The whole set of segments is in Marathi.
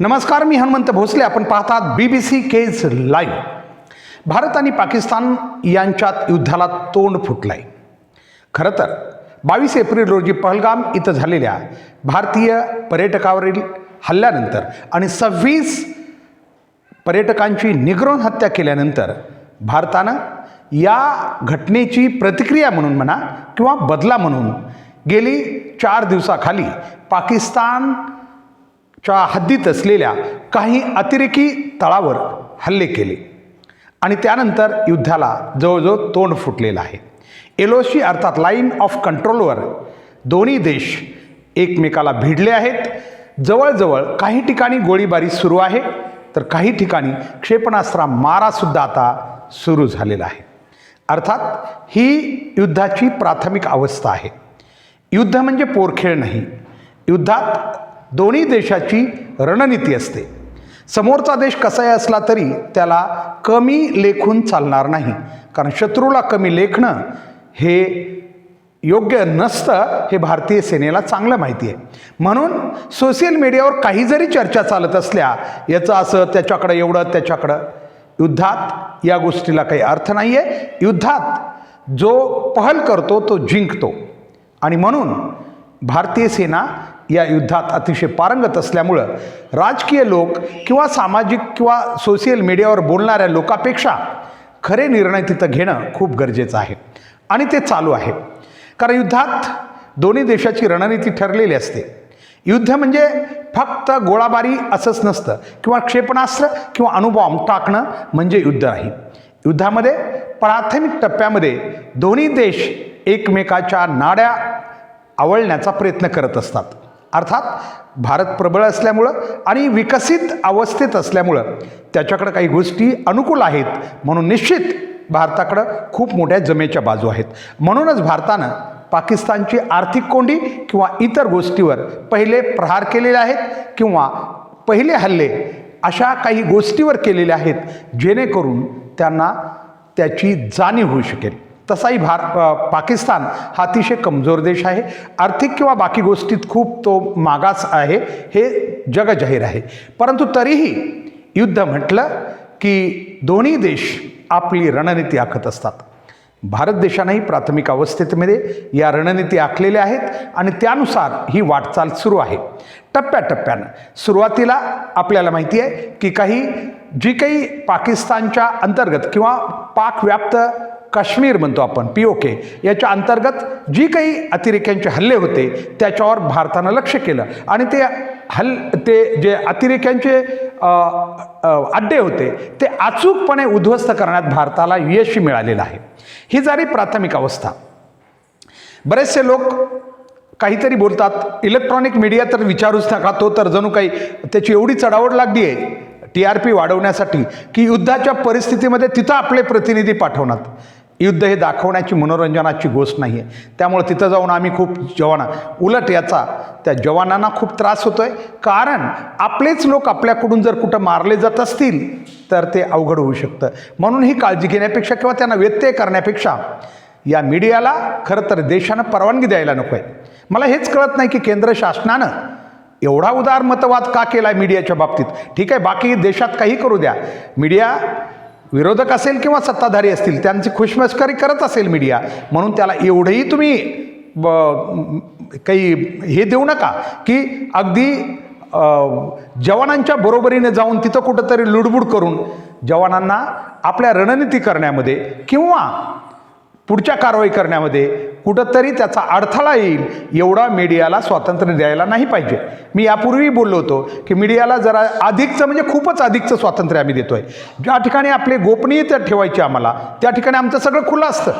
नमस्कार मी हनुमंत भोसले. आपण पाहतात B B C Kaij live Bharat आणि पाकिस्तान यांच्यात युद्धाला तोंड फुटलंय. खरं तर बावीस एप्रिल रोजी पहलगाम इथं झालेल्या भारतीय पर्यटकावरील हल्ल्यानंतर आणि सव्वीस पर्यटकांची निग्रोन हत्या केल्यानंतर भारतानं या घटनेची प्रतिक्रिया म्हणून म्हणा किंवा बदला म्हणून गेली चार दिवसाखाली पाकिस्तान च्या हद्दीत असलेल्या काही अतिरेकी तळावर हल्ले केले. आणि त्यानंतर युद्धाला जवळजवळ तोंड फुटलेलं आहे. एलओसी अर्थात लाईन ऑफ कंट्रोलवर दोन्ही देश एकमेकाला भिडले आहेत. जवळजवळ काही ठिकाणी गोळीबारी सुरू आहे तर काही ठिकाणी क्षेपणास्त्रा मारासुद्धा आता सुरू झालेला आहे. अर्थात ही युद्धाची प्राथमिक अवस्था आहे. युद्ध म्हणजे पोरखेळ नाही. युद्धात दोन्ही देशाची रणनीती असते. समोरचा देश कसाही असला तरी त्याला कमी लेखून चालणार नाही. कारण शत्रूला कमी लेखणं हे योग्य नसतं हे भारतीय सेनेला चांगलं माहिती आहे. म्हणून सोशल मीडियावर काही जरी चर्चा चालत असल्या याचं असं त्याच्याकडं एवढं त्याच्याकडं. युद्धात या गोष्टीला काही अर्थ नाही आहे युद्धात जो पहल करतो तो जिंकतो. आणि म्हणून भारतीय सेना या युद्धात अतिशय पारंगत असल्यामुळं राजकीय लोक किंवा सामाजिक किंवा सोशल मीडियावर बोलणाऱ्या लोकापेक्षा खरे निर्णय तिथं घेणं खूप गरजेचं आहे. आणि ते चालू आहे. कारण युद्धात दोन्ही देशाची रणनीती ठरलेली असते. युद्ध म्हणजे फक्त गोळाबारी असंच नसतं किंवा क्षेपणास्त्र किंवा अणुबॉम्ब टाकणं म्हणजे युद्ध नाही. युद्धामध्ये प्राथमिक टप्प्यामध्ये दोन्ही देश एकमेकाच्या नाड्या आवळण्याचा प्रयत्न करत असतात. अर्थात भारत प्रबळ असल्यामुळं आणि विकसित अवस्थेत असल्यामुळं त्याच्याकडं काही गोष्टी अनुकूल आहेत म्हणून निश्चित भारताकडं खूप मोठ्या जमेच्या बाजू आहेत. म्हणूनच भारतानं पाकिस्तानची आर्थिक कोंडी किंवा इतर गोष्टीवर पहिले प्रहार केलेले आहेत किंवा पहिले हल्ले अशा काही गोष्टीवर केलेले आहेत जेणेकरून त्यांना त्याची जाणीव होऊ शकेल. तसाही भार पाकिस्तान हा अतिशय कमजोर देश आहे. आर्थिक किंवा बाकी गोष्टीत खूप तो मागास आहे हे जगजाहीर आहे. परंतु तरीही युद्ध म्हटलं की दोन्ही देश आपली रणनीती आखत असतात. भारत देशानंही प्राथमिक अवस्थेमध्ये या रणनीती आखलेल्या आहेत आणि त्यानुसार ही वाटचाल सुरू आहे. टप्प्याटप्प्यानं सुरुवातीला आपल्याला माहिती आहे की काही जी काही पाकिस्तानच्या अंतर्गत किंवा पाकव्याप्त काश्मीर म्हणतो आपण पी ओ के याच्या अंतर्गत जी काही अतिरेक्यांचे हल्ले होते त्याच्यावर भारतानं लक्ष केलं. आणि ते हल ते जे अतिरेक्यांचे अड्डे होते ते अचूकपणे उद्ध्वस्त करण्यात भारताला यश मिळालेलं आहे. ही झाली प्राथमिक अवस्था. बरेचसे लोक काहीतरी बोलतात इलेक्ट्रॉनिक मीडिया तर विचारूच नका तो तर जणू काही त्याची एवढी चढावड लागली आहे टी आर पी वाढवण्यासाठी की युद्धाच्या परिस्थितीमध्ये तिथं आपले प्रतिनिधी पाठवणार. युद्ध हे दाखवण्याची मनोरंजनाची गोष्ट नाही आहे त्यामुळे तिथं जाऊन आम्ही खूप जवाना उलट याचा त्या जवानांना खूप त्रास होतो आहे कारण आपलेच लोक आपल्याकडून जर कुठं मारले जात असतील तर ते अवघड होऊ शकतं. म्हणून ही काळजी घेण्यापेक्षा किंवा त्यांना व्यत्यय करण्यापेक्षा या मीडियाला खरं तर देशानं परवानगी द्यायला नको आहे मला हेच कळत नाही की केंद्र शासनानं एवढा उदार मतवाद का केला आहे मीडियाच्या बाबतीत? ठीक आहे बाकी देशात काही करू द्या. मीडिया विरोधक असेल किंवा सत्ताधारी असतील त्यांची खुशमस्करी करत असेल मीडिया म्हणून त्याला एवढंही तुम्ही ब- काही हे देऊ नका की अगदी जवानांच्या बरोबरीने जाऊन तिथं कुठंतरी लुडबुड करून जवानांना आपल्या रणनीती करण्यामध्ये किंवा पुढच्या कारवाई करण्यामध्ये कुठंतरी त्याचा अडथळा येईल एवढा मीडियाला स्वातंत्र्य द्यायला नाही पाहिजे. मी यापूर्वी बोललो होतो की मीडियाला जरा अधिकचं म्हणजे खूपच अधिकचं स्वातंत्र्य आम्ही देतोय. ज्या ठिकाणी आपले गोपनीयता ठेवायची आम्हाला त्या ठिकाणी आमचं सगळं खुलं असतं.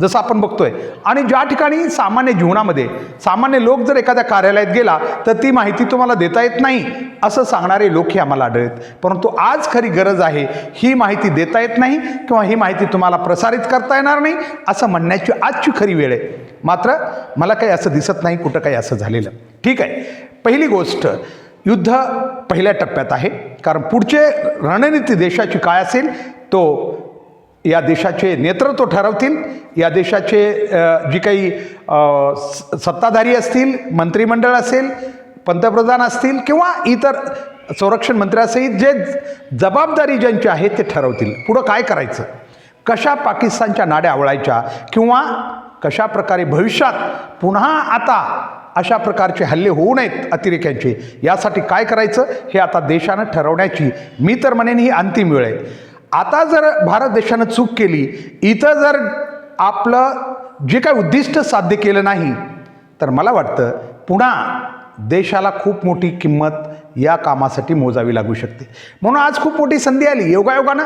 जसं आपण बघतोय. आणि ज्या ठिकाणी सामान्य जीवनामध्ये सामान्य लोक जर एखाद्या कार्यालयात गेला तर ती माहिती तुम्हाला देता येत नाही असं सांगणारे लोकही आम्हाला आढळत परंतु आज खरी गरज आहे ही माहिती देता येत नाही किंवा ही माहिती तुम्हाला प्रसारित करता येणार नाही असं म्हणण्याची आजची खरी वेळ आहे. मात्र मला काही असं दिसत नाही कुठं काही असं झालेलं. ठीक आहे. पहिली गोष्ट युद्ध पहिल्या टप्प्यात आहे. कारण पुढचे रणनीती देशाची काय असेल तो या देशाचे नेतृत्व ठरवतील या देशाचे जी काही स- सत्ताधारी असतील मंत्रिमंडळ असेल पंतप्रधान असतील किंवा इतर संरक्षण मंत्र्यासहित जे जबाबदारी ज्यांची आहे ते ठरवतील. पुढं काय करायचं? कशा पाकिस्तानच्या नाड्या आवळायच्या किंवा कशा प्रकारे भविष्यात पुन्हा आता अशा प्रकारचे हल्ले होऊ नयेत अतिरेक्यांचे? यासाठी काय करायचं? हे आता देशानं ठरवण्याची मी तर म्हणेन ही अंतिम वेळ आहे. आता जर भारत देशानं चूक केली इथं जर आपलं जे काही उद्दिष्ट साध्य केलं नाही तर मला वाटतं पुन्हा देशाला खूप मोठी किंमत या कामासाठी मोजावी लागू शकते. म्हणून आज खूप मोठी संधी आली. योगायोगानं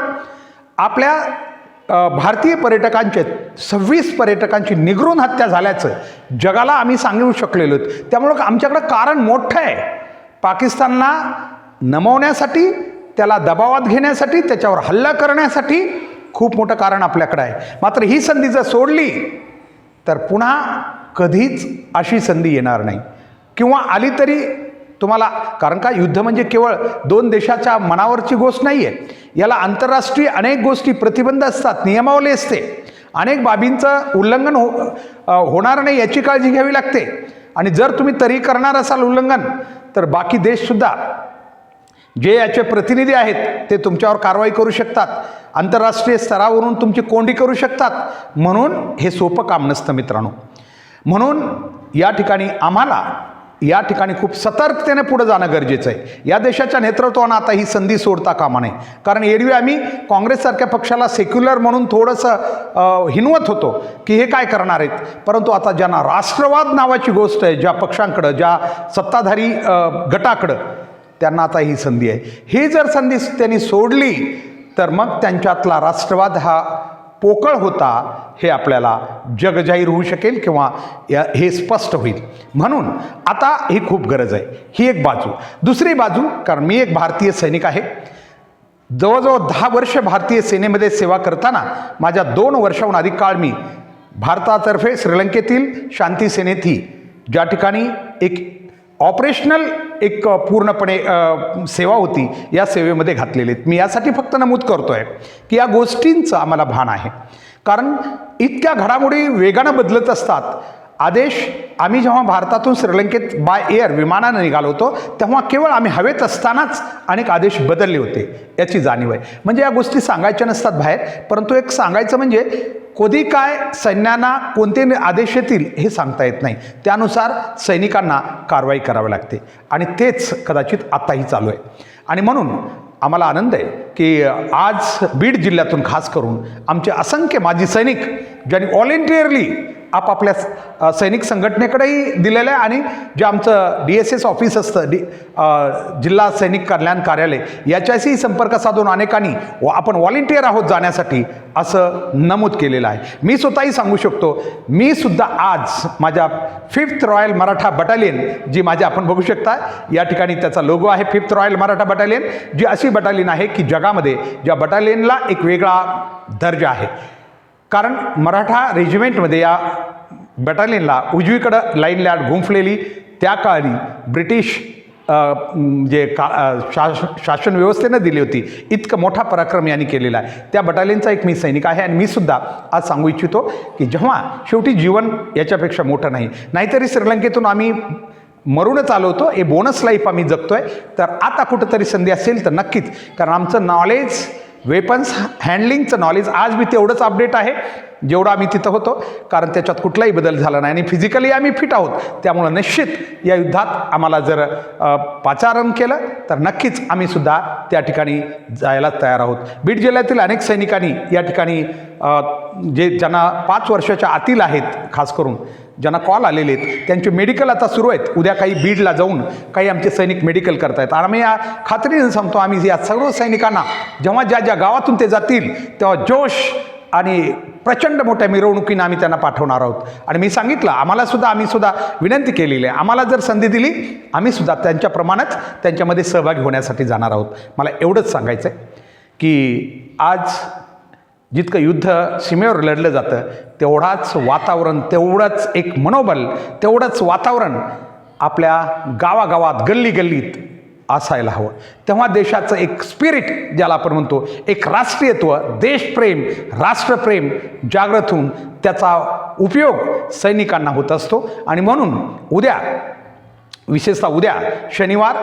आपल्या भारतीय पर्यटकांचे सव्वीस पर्यटकांची निगरून हत्या झाल्याचं जगाला आम्ही सांगू शकलेलो आहोत. त्यामुळं आमच्याकडं कारण मोठं आहे. पाकिस्तानला नमवण्यासाठी त्याला दबावात घेण्यासाठी त्याच्यावर हल्ला करण्यासाठी खूप मोठं कारण आपल्याकडं आहे. मात्र ही संधी जर सोडली तर पुन्हा कधीच अशी संधी येणार नाही. किंवा आली तरी तुम्हाला कारण का युद्ध म्हणजे केवळ दोन देशाच्या मनावरची गोष्ट नाही आहे याला आंतरराष्ट्रीय अनेक गोष्टी प्रतिबंध असतात नियमावली असते. अनेक बाबींचं उल्लंघन हो होणार नाही याची काळजी घ्यावी लागते. आणि जर तुम्ही तरी करणार असाल उल्लंघन तर बाकी देशसुद्धा जे याचे प्रतिनिधी आहेत ते तुमच्यावर कारवाई करू शकतात. आंतरराष्ट्रीय स्तरावरून तुमची कोंडी करू शकतात. म्हणून हे सोपं काम नसतं मित्रांनो. म्हणून या ठिकाणी आम्हाला या ठिकाणी खूप सतर्कतेने पुढे जाणं गरजेचं आहे. या देशाच्या नेतृत्वानं आता ही संधी सोडता कामा नये. कारण एरवी आम्ही काँग्रेससारख्या पक्षाला सेक्युलर म्हणून थोडंसं हिनवत होतो की हे काय करणार आहेत. परंतु आता ज्यांना राष्ट्रवाद नावाची गोष्ट आहे ज्या पक्षांकडं ज्या सत्ताधारी गटाकडं त्यांना आता ही संधी आहे. ही जर संधी त्यांनी सोडली तर मग त्यांच्यातला राष्ट्रवाद हा पोकळ होता हे आपल्याला जगजाहीर होऊ शकेल किंवा या हे स्पष्ट होईल. म्हणून आता ही खूप गरज आहे. ही एक बाजू. दुसरी बाजू कारण मी एक भारतीय सैनिक आहे. जवळजवळ दहा वर्ष भारतीय सेनेमध्ये सेवा करताना माझ्या दोन वर्षाहून अधिक काळ मी भारतातर्फे श्रीलंकेतील शांती सेनेतही ज्या ठिकाणी एक ऑपरेशनल एक पूर्णपणे सेवा होती या सेवेमध्ये घातलेली आहेत. मी यासाठी फक्त नमूद करतो आहे की या गोष्टींचं आम्हाला भान आहे. कारण इतक्या घडामोडी वेगानं बदलत असतात. आदेश आम्ही जेव्हा भारतातून श्रीलंकेत बाय एअर विमानानं निघालो होतो तेव्हा केवळ आम्ही हवेत असतानाच अनेक आदेश बदलले होते याची जाणीव आहे. म्हणजे या गोष्टी सांगायच्या नसतात बाहेर परंतु एक सांगायचं म्हणजे कधी काय सैन्यांना कोणते आदेश येतील हे सांगता येत नाही. त्यानुसार सैनिकांना कारवाई करावी लागते. आणि तेच कदाचित आत्ताही चालू आहे. आणि म्हणून आम्हाला आनंद आहे की आज बीड जिल्ह्यातून खास करून आमचे असंख्य माजी सैनिक ज्यांनी व्हॉलेंटिअरली आपापल्या सैनिक संघटनेकडेही दिलेलं आहे आणि जे आमचं डी एस एस ऑफिस असतं डी जिल्हा सैनिक कल्याण कार्यालय याच्याशीही संपर्क साधून अनेकांनी व आपण व्हॉलेंटियर आहोत जाण्यासाठी असं नमूद केलेलं आहे. मी स्वतःही सांगू शकतो मी सुद्धा आज माझ्या फिफ्थ रॉयल मराठा बटालियन जी माझी आपण बघू शकता या ठिकाणी त्याचा लोगो आहे फिफ्थ रॉयल मराठा बटालियन जी अशी बटालियन आहे की जगामध्ये ज्या बटालियनला एक वेगळा दर्जा आहे. कारण मराठा रेजिमेंटमध्ये या बटालियनला उजवीकडं लाईन लॅड गुंफलेली त्या काळी ब्रिटिश जे का शास शासन व्यवस्थेनं दिली होती इतकं मोठा पराक्रम यांनी केलेला आहे. त्या बटालियनचा एक मी सैनिक आहे आणि मी सुद्धा आज सांगू इच्छितो की जेव्हा शेवटी जीवन याच्यापेक्षा मोठं नाही. नाहीतरी श्रीलंकेतून आम्ही मरूनच आलो होतो हे बोनस लाईफ आम्ही जगतो आहे तर आता कुठंतरी संधी असेल तर नक्कीच. कारण आमचं नॉलेज वेपन्स हँडलिंगचं नॉलेज आज मी तेवढंच अपडेट आहे जेवढं आम्ही तिथं होतो कारण त्याच्यात कुठलाही बदल झाला नाही. आणि फिजिकली आम्ही फिट आहोत. त्यामुळं निश्चित या युद्धात आम्हाला जर पाचारण केलं तर नक्कीच आम्ही सुद्धा त्या ठिकाणी जायला तयार आहोत. बीड जिल्ह्यातील अनेक सैनिकांनी या ठिकाणी जे ज्यांना पाच वर्षाच्या आतील आहेत खास करून ज्यांना कॉल आलेले आहेत त्यांचे मेडिकल आता सुरू आहेत. उद्या काही बीडला जाऊन काही आमचे सैनिक मेडिकल करतायत. आणि आम्ही या खात्रीने सांगतो आम्ही या सर्व सैनिकांना जेव्हा ज्या ज्या गावातून ते जातील तेव्हा जोश आणि प्रचंड मोठ्या मिरवणुकीनं आम्ही त्यांना पाठवणार आहोत. आणि मी सांगितलं आम्हालासुद्धा आम्ही सुद्धा विनंती केलेली आहे. आम्हाला जर संधी दिली आम्ही सुद्धा त्यांच्याप्रमाणेच त्यांच्यामध्ये सहभागी होण्यासाठी जाणार आहोत. मला एवढंच सांगायचं आहे की आज जितकं युद्ध सीमेवर लढलं जातं तेवढाच वातावरण तेवढंच एक मनोबल तेवढंच वातावरण आपल्या गावागावात गल्ली गल्लीत असायला हवं. तेव्हा देशाचं एक स्पिरिट ज्याला आपण म्हणतो एक राष्ट्रीयत्व देशप्रेम राष्ट्रप्रेम जागृत होऊन त्याचा उपयोग सैनिकांना होत असतो. आणि म्हणून उद्या विशेषतः उद्या शनिवार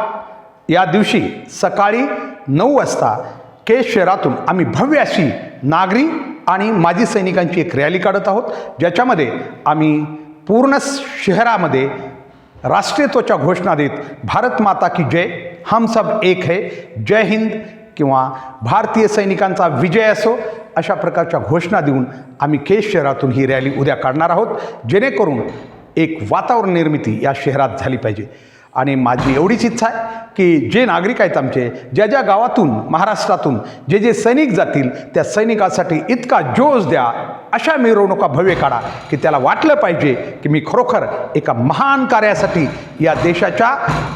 या दिवशी सकाळी नऊ वाजता केज शहरातून आम्ही भव्य अशी नागरी आणि माजी सैनिकांची एक रॅली काढत आहोत ज्याच्यामध्ये आम्ही पूर्ण शहरामध्ये राष्ट्रीयत्वाच्या घोषणा देत भारत माता की जय. हम सब एक है. जय हिंद किंवा भारतीय सैनिकांचा विजय असो अशा प्रकारच्या घोषणा देऊन आम्ही केश शहरातून ही रॅली उद्या काढणार आहोत जेणेकरून एक वातावरण निर्मिती या शहरात झाली पाहिजे. आणि माझी एवढीच इच्छा आहे की जे नागरिक आहेत आमचे ज्या ज्या गावातून महाराष्ट्रातून जे जे सैनिक जातील त्या सैनिकासाठी इतका जोश द्या अशा मिरवणुका भव्य काढा की त्याला वाटलं पाहिजे की मी खरोखर एका महान कार्यासाठी या देशाच्या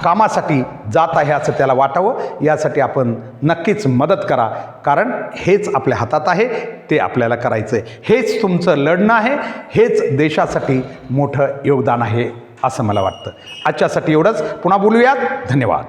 कामासाठी जात आहे असं त्याला वाटावं. यासाठी आपण नक्कीच मदत करा. कारण हेच आपल्या हातात आहे ते आपल्याला करायचं आहे हेच तुमचं लढणं आहे हेच देशासाठी मोठं योगदान आहे. असं मला वाटतं. आजच्यासाठी एवढंच. पुन्हा बोलूयात. धन्यवाद.